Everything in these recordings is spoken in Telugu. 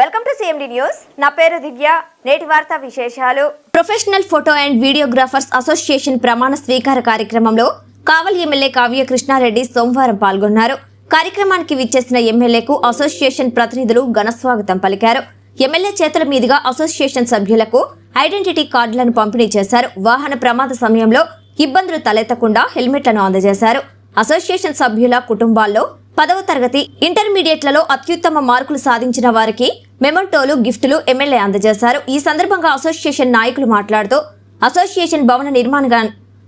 వెల్కమ్ టు సిఎండి న్యూస్ నా పేరు దివ్య. నేటి వార్తా విశేషాలు. Professional photo and videographers association ప్రమాణ స్వీకార కార్యక్రమంలో కావలి ఎమ్మెల్యే కావ్య కృష్ణారెడ్డి సోమవారం పాల్గొన్నారు. కార్యక్రమానికి విచ్చేసిన ఎమ్మెల్యేకు అసోసియేషన్ ప్రతినిధులు ఘనస్వాగతం పలికారు. ఎమ్మెల్యే చేతుల మీదుగా అసోసియేషన్ సభ్యులకు ఐడెంటిటీ కార్డులను పంపిణీ చేశారు. వాహన ప్రమాద సమయంలో ఇబ్బందులు తలెత్తకుండా హెల్మెట్లను అందజేశారు. అసోసియేషన్ సభ్యుల కుటుంబాల్లో పదవ తరగతి ఇంటర్మీడియట్లలో అత్యుత్తమ మార్కులు సాధించిన వారికి మెమంటోలు గిఫ్టులు ఎమ్మెల్యే అందజేశారు. ఈ సందర్భంగా అసోసియేషన్ నాయకులు మాట్లాడుతూ అసోసియేషన్ భవన నిర్మాణ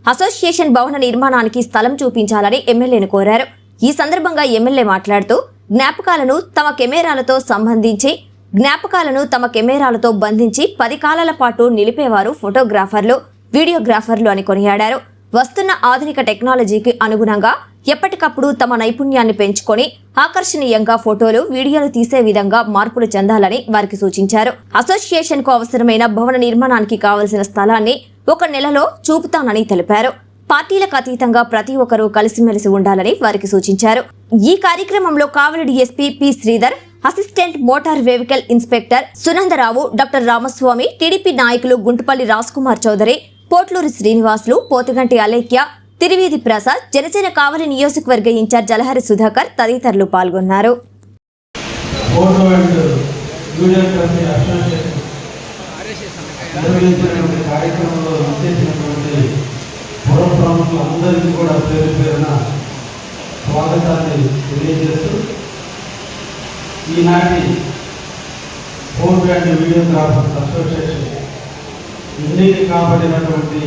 అసోసియేషన్ భవన నిర్మాణానికి స్థలం చూపించాలని ఎమ్మెల్యేను కోరారు. ఈ సందర్భంగా ఎమ్మెల్యే మాట్లాడుతూ జ్ఞాపకాలను తమ కెమెరాలతో సంబంధించి జ్ఞాపకాలను తమ కెమెరాలతో బంధించి పది కాలాల పాటు నిలిపేవారు ఫోటోగ్రాఫర్లు వీడియోగ్రాఫర్లు అని కొనియాడారు. వస్తున్న ఆధునిక టెక్నాలజీకి అనుగుణంగా ఎప్పటికప్పుడు తమ నైపుణ్యాన్ని పెంచుకొని ఆకర్షణీయంగా ఫోటోలు వీడియోలు తీసే విధంగా మార్పులు చెందాలని వారికి సూచించారు. అసోసియేషన్కు అవసరమైన భవన నిర్మాణానికి కావలసిన స్థలాన్ని ఒక నెలలో చూపుతానని తెలిపారు. పార్టీలకు అతీతంగా ప్రతి ఒక్కరూ కలిసిమెలిసి ఉండాలని వారికి సూచించారు. ఈ కార్యక్రమంలో Kavali DSP P Sridhar assistant motor vehicle inspector Sunandarao doctor Ramaswamy TDP నాయకులు గుంటుపల్లి కుమార్ చౌదరి పోట్లూరి శ్రీనివాసులు పోతుగంటి అలేఖ్య తిరివీధి ప్రసాద్ జనసేన కావలి నియోజకవర్గ ఇన్ఛార్జ్ జలహరి సుధాకర్ తదితరులు పాల్గొన్నారు. కూడా పేరు పేరున స్వాగతాన్ని తెలియజేస్తూ ఈనాటి ఫోన్ బ్యాండ్ వీడియోగ్రాఫర్స్ అసోసియేషన్ ఎన్నిక కాబడినటువంటి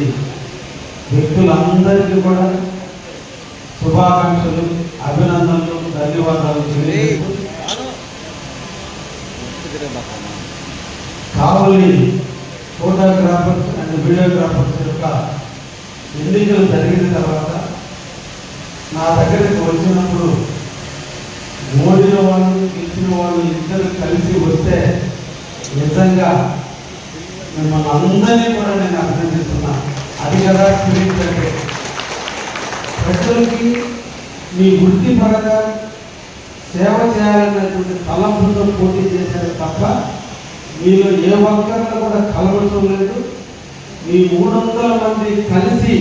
వ్యక్తులందరికీ కూడా శుభాకాంక్షలు అభినందనలు ధన్యవాదాలు తెలియజేస్తూ కావలి ఫోటోగ్రాఫర్స్ అండ్ వీడియోగ్రాఫర్స్ యొక్క ఎన్నికలు జరిగిన తర్వాత నా దగ్గరికి వచ్చినప్పుడు ఓడిన వాళ్ళు గెలిచిన వాళ్ళు ఇద్దరు కలిసి వస్తే నిజంగా మిమ్మల్ని అందరినీ కూడా నేను చేస్తాను అది కదా ప్రజలకి మీ వృత్తి పరంగా సేవ చేయాలనేటువంటి తలంపుతో పోటీ చేశారు తప్ప మీలో ఏ ఒక్కరిని కూడా కలవటం లేదు. మీ మూడు వందల మంది కలిసి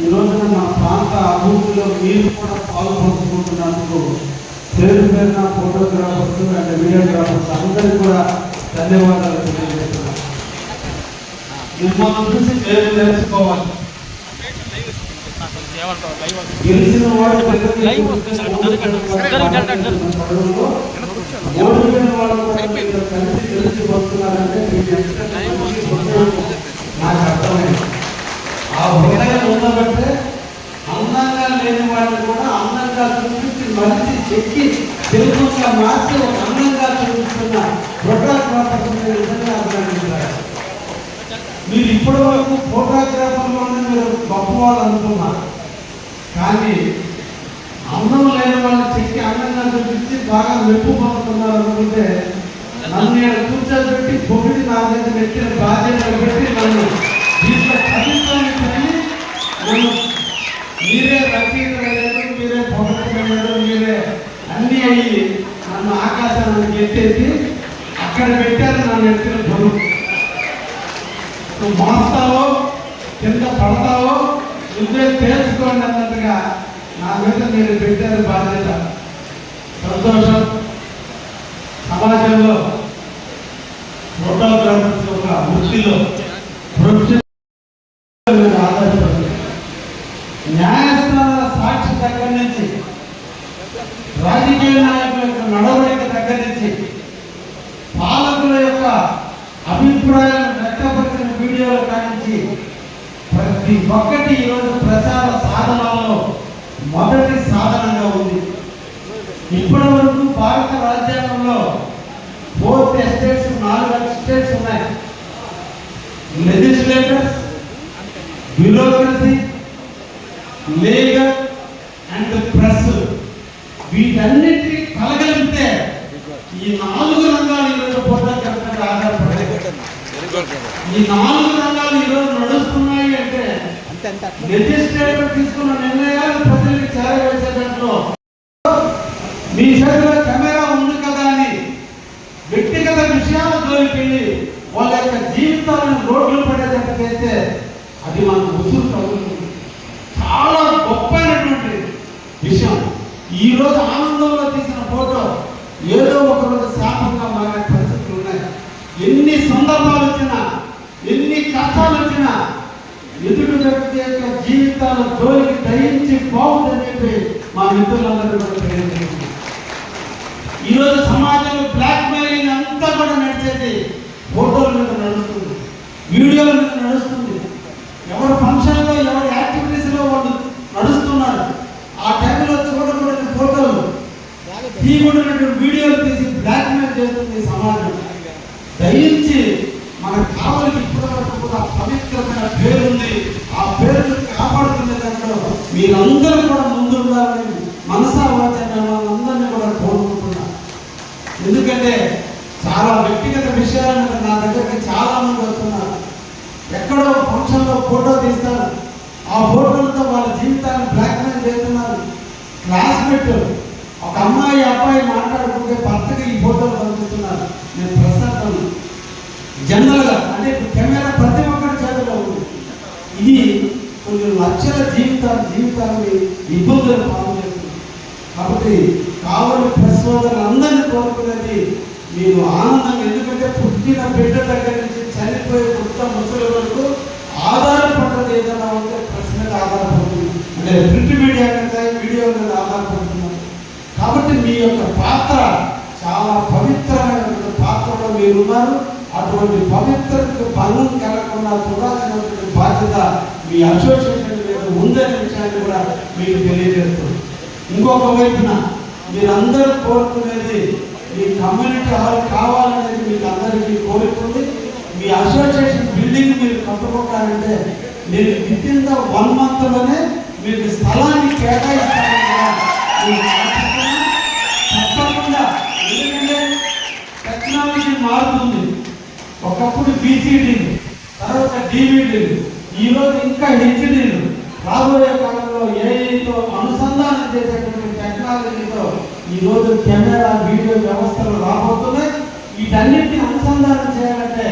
ఈ రోజున మా ప్రాంత అభివృద్ధిలో మీరు కూడా పాల్పంచుకుంటున్నందుకు పేరు పేరున ఫోటోగ్రాఫర్స్ అండ్ వీడియోగ్రాఫర్స్ అందరికీ కూడా ధన్యవాదాలు తెలియజేస్తున్నాను. మిమ్మల్ని చూసి పేరు తెలుసుకోవాలి. గెలిచిన వాడు ఓడిపోయిన వాళ్ళు కలిసి వస్తున్నారంటే నాకు అర్థమైంది ఆ హృదయం అందంగా లేని వాళ్ళని కూడా అందంగా చూపించి మనిషి చెక్కి తెలుగుగా మార్చి ఒక అందంగా చూపిస్తున్న ఫోటోగ్రాఫర్స్ నిజంగా అభినందించారు మీరు ఇప్పటి వరకు ఫోటోగ్రాఫర్లోనే మీరు గొప్పవాళ్ళు అనుకున్నారు. కానీ అందం లేని వాళ్ళని చెక్కి అందంగా చూపించి బాగా మెప్పు పొందుతున్నారు అనుకుంటే నన్ను నేను కూర్చోబెట్టి పొగిడి నా మీద పెట్టిన బాధ్యత పెట్టి నన్ను దీంట్లో కవిత్వాన్ని నన్ను మీరే రచయితలయ్యారు మీరే పొగడలేదు మీరే అన్నీ అయ్యి నన్ను ఆకాశాన్ని ఎత్తేసి అక్కడ పెట్టారు నన్ను ఎత్తిన బరువు నువ్వు మాస్తావో కింద పడతావో నువ్వే తేల్చుకోండి అన్నట్టుగా నా మీద మీరు పెట్టారు బాధ్యత. సంతోషం. సమాజంలో ఫోటోగ్రాఫర్స్ ఒక వృత్తిలో ప్రొఫెషన్ ఆధారపడి న్యాయస్థానాల సాక్షి దగ్గర నుంచి రాజకీయ నాయకుల యొక్క నడవడిక దగ్గర నుంచి ప్రతి ఒక్కటి ఈరోజు ప్రచార సాధనాల్లో మొదటి సాధనంగా ఉంది. ఇప్పటి వరకు భారత రాజ్యాంగంలో ఫోర్త్ ఎస్టేట్స్ నాలుగు ఎస్టేట్స్ ఉన్నాయి. Legislators bureaucracy legal and press వీటన్నిటిని కలగలిపితే ఈ నాలుగు రంగాలు ఈరోజు మీద ఆధారపడతాయి ఈ నాలుగు రంగాలు ఈరోజు తీసుకున్న నిర్ణయాలు ప్రజలకు చేరవేసేటట్లు మీ చేతిలో ఉంది కదా అని వ్యక్తిగత విషయాలు జోలికెళ్ళి వాళ్ళ యొక్క జీవితాలను రోడ్లు పడేటట్టు చేస్తే అది మన దయించి బాగుందని చెప్పి మా మిత్రులందరూ కూడా ప్రేరేపిస్తున్నారు ఈరోజు సమాజంలో బ్లాక్ మెయిలింగ్ అంతా కూడా నడిచేది ఫోటోల మీద నడుస్తుంది వీడియోల మీద నడుస్తుంది. ఎవరు ఫంక్షన్లో ఎవరు యాక్టివిటీస్లో వాళ్ళు నడుస్తున్నారు. ఆ టైంలో చూడకూడని ఫోటోలు తీయకూడనటువంటి వీడియోలు తీసి బ్లాక్ మెయిల్ చేస్తుంది సమాజం. దయించి మనకు కావాలని ఇప్పటివరకు కూడా పవిత్రమైన పేరుంది. ఆ పేరును మీరందరూ కూడా ముందు ఉండాలని మనసా వాచన అందరినీ కూడా కోరుకుంటున్నాను ఎందుకంటే చాలా వ్యక్తిగత విషయాలను నా దగ్గరికి చాలా మంది వస్తున్నారు. ఎక్కడో ఫంక్షన్లో ఫోటో తీస్తారు. ఆ ఫోటోలతో వాళ్ళ జీవితాన్ని బ్లాక్మెయిల్ చేస్తున్నారు. క్లాస్మేట్ ఒక అమ్మాయి అబ్బాయి మాట్లాడుకుంటే భర్తకి ఈ ఫోటోలు పంపిస్తున్నారు. నేను ప్రస్తుతం జనరల్గా కాబట్టి కావలి ప్రసోదన అందరినీ కోరుకునేది మీరు ఆనందం ఎందుకంటే పుట్టిన బిడ్డ దగ్గర నుంచి చనిపోయే కొత్త ముసలి వరకు ఆధారపడ్డది ఏదైనా ఉంటే ప్రశ్న మీద ఆధారపడుతుంది. అంటే ప్రింట్ మీడియా కంటే వీడియో మీద ఆధారపడుతున్నారు. కాబట్టి మీ యొక్క పాత్ర చాలా పవిత్రమైనటువంటి పాత్రలో మీరు ఉన్నారు అటువంటి పవిత్రకు భంగం కలగకుండా చూడాల్సినటువంటి బాధ్యత మీ అసోసియేషన్ మీద ఉందనే విషయాన్ని కూడా మీకు తెలియజేస్తుంది. ఇంకొక వైపున మీరందరూ కోరుకునేది మీ కమ్యూనిటీ హాల్ కావాలనేది మీకు అందరికీ కోరుకుంది మీ అసోసియేషన్ బిల్డింగ్ మీరు కట్టుకుంటారంటే నేను వితిన్ ద వన్ మంత్లోనే మీకు స్థలాన్ని కేటాయిస్తానని తప్పకుండా ఎందుకంటే టెక్నాలజీ మారుతుంది. ఒకప్పుడు బీసీడీలు తర్వాత డివిడీలు ఈరోజు ఇంకా హెచ్డీలు రాబోయే కాలంలో ఏఐతో అనుసంధానం చేసే టెక్నాలజీతో ఈరోజు కెమెరా వీడియో వ్యవస్థలు రాబోతున్నాయి. వీటన్నిటిని అనుసంధానం చేయాలంటే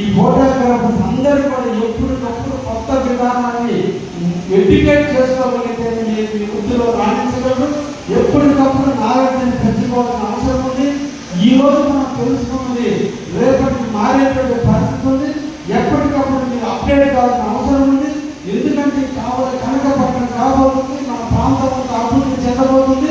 ఈ ఫోటోగ్రాఫర్స్ అందరూ కూడా ఎప్పటికప్పుడు కొత్త విధానాన్ని ఎడ్యుకేట్ చేసుకోగలిగితే మీరు మీ వృద్ధిలో రాణించగలరు ఎప్పటికప్పుడు నాలెడ్జ్ని పెంచుకోవాల్సిన అవసరం ఉంది. ఈ రోజు మనం తెలుసుకున్నది రేపటికి మారేటువంటి పరిస్థితి ఉంది. ఎప్పటికప్పుడు మీరు అప్డేట్ కావాల్సిన అవసరం ఉంది. ఎందుకంటే కావాలి కనకపట్నం కాబోతుంది. మన ప్రాంతం అభివృద్ధి చెందబోతుంది.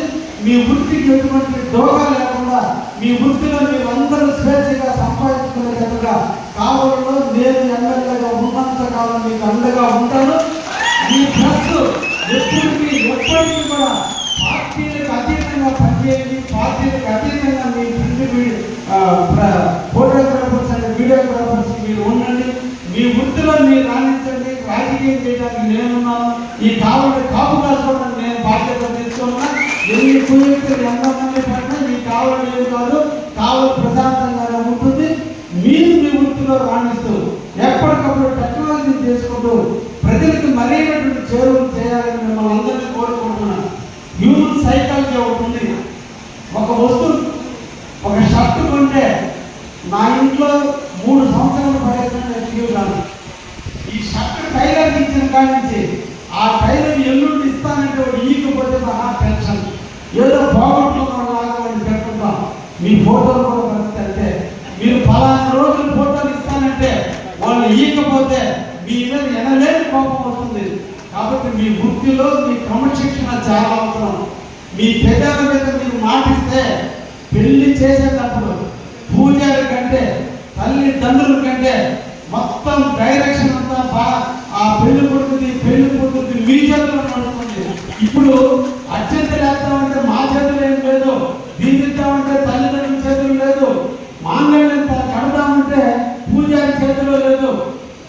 మీ వృత్తికి ఎటువంటి డోగా లేకుండా మీ వృత్తిలో మీరు అందరూ స్వేచ్ఛగా సంపాదించుకునే విధంగా కావాలలో నేను ఎమ్మెల్యేగా ఉన్నంత కాలం మీకు అండగా ఉంటాను. మీ ట్రస్ట్ ఎప్పటికీ ఎప్పటికీ కూడా పార్టీలకు అతీతంగా పనిచేయండి. పార్టీలకు అతీతంగా మీ ప్రింట్ ఫోటోగ్రాఫర్స్ అండ్ వీడియోగ్రాఫర్స్ మీరు ఉండండి. మీ వృత్తిలో మీరు రాణించండి. రాజకీయం చేయడానికి నేను ఈ కావాలి కాపు కాసుకోవడానికి నేను బాధ్యత తీసుకున్నా పూజలు ఎంతమంది పడినా మీ కావాలి ఏం కాదు కావాలి ప్రశాంతంగా ఉంటుంది. మీరు మీ వృత్తిలో రాణిస్తూ ఎప్పటికప్పుడు టెక్నాలజీ చేసుకుంటూ ప్రజలకు మరైనటువంటి చేరువలు చేయాలని మిమ్మల్ని అందరినీ కోరుకుంటున్నాను. హ్యూమన్ సైకాలజీ ఒకటి ఒక వస్తువు ఒక షర్ట్ కొంటే నా ఇంట్లో మూడు సంవత్సరాలు పడేసిన నేను ఈ షర్ట్ టైలర్ ఇచ్చిన కాడి నుంచి ఆ టైలర్ ఎల్లుండి ఇస్తానంటే వాడు ఈకపోతే మహా టెన్షన్. ఏదో బాగుంటున్నాం లాగా వాడిని మీ ఫోటోలు కూడా పరిస్థితి మీరు పలానా రోజులు ఫోటోలు ఇస్తానంటే వాళ్ళు ఈకపోతే మీ మీద ఎనలేని కోపం వస్తుంది. కాబట్టి మీ వృత్తిలో మీ క్రమశిక్షణ చాలా అవసరం. మీ పెద్దల మీద మీరు మాటిస్తే పెళ్ళి చేసేటప్పుడు పూజారి కంటే తల్లిదండ్రుల కంటే మొత్తం డైరెక్షన్ అంతా బా- ఆ పెళ్ళి కొడుకుది పెళ్ళి కొడుకుది మీ చేతిలో నడుస్తుంది ఇప్పుడు అత్యంత లేస్తామంటే మా చేతులు ఏం లేదు దీనిద్దామంటే తల్లిదండ్రుల చేతులు లేదు మాంగళ్యం కడతామంటే పూజారి చేతిలో లేదు.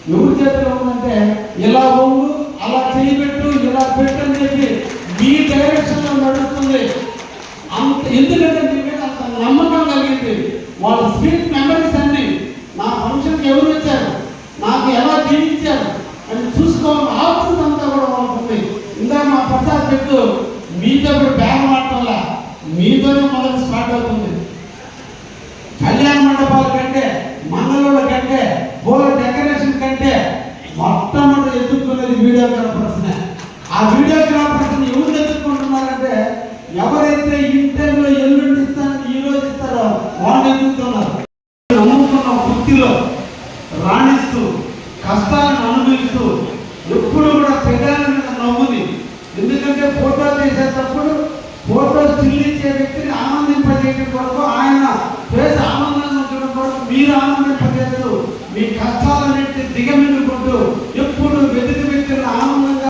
ఎవరి చేతిలో ఉందంటే ఇలా ఒంగు మీతోనే మొదలు స్టార్ట్ అవుతుంది. కళ్యాణ మండపాల కంటే మంగళూళ్ళ కంటే పూల డెకరేషన్ కంటే మొట్టమొదటి ఎదుర్కొనేది వీడియోగ్రాఫర్స్నే ఆ వీడియోగ్రాఫర్స్ని ఎవరు ఎదుర్కొంటున్నారంటే ఎవరైతే ఇంటర్లో ఎల్లుండి ఇస్తారని ఈ రోజు ఇస్తారో వాళ్ళు ఎదుగుతున్నారు నమ్ముకున్న వృత్తిలో రాణిస్తూ కష్టాలను అనుభవిస్తూ ఎప్పుడు కూడా పెదాల మీద నవ్వుని ఎందుకంటే ఫోటో తీసేటప్పుడు ఫోటో స్టిల్లించే వ్యక్తిని ఆనందింపజేయడం కొరకు ఆయన ఫేస్ ఆనందంగా ఉంచడం కొరకు మీరు ఆనందింపజేస్తూ మీ కష్టాలన్నింటినీ దిగమిందుకుంటూ ఎప్పుడు వెతుకు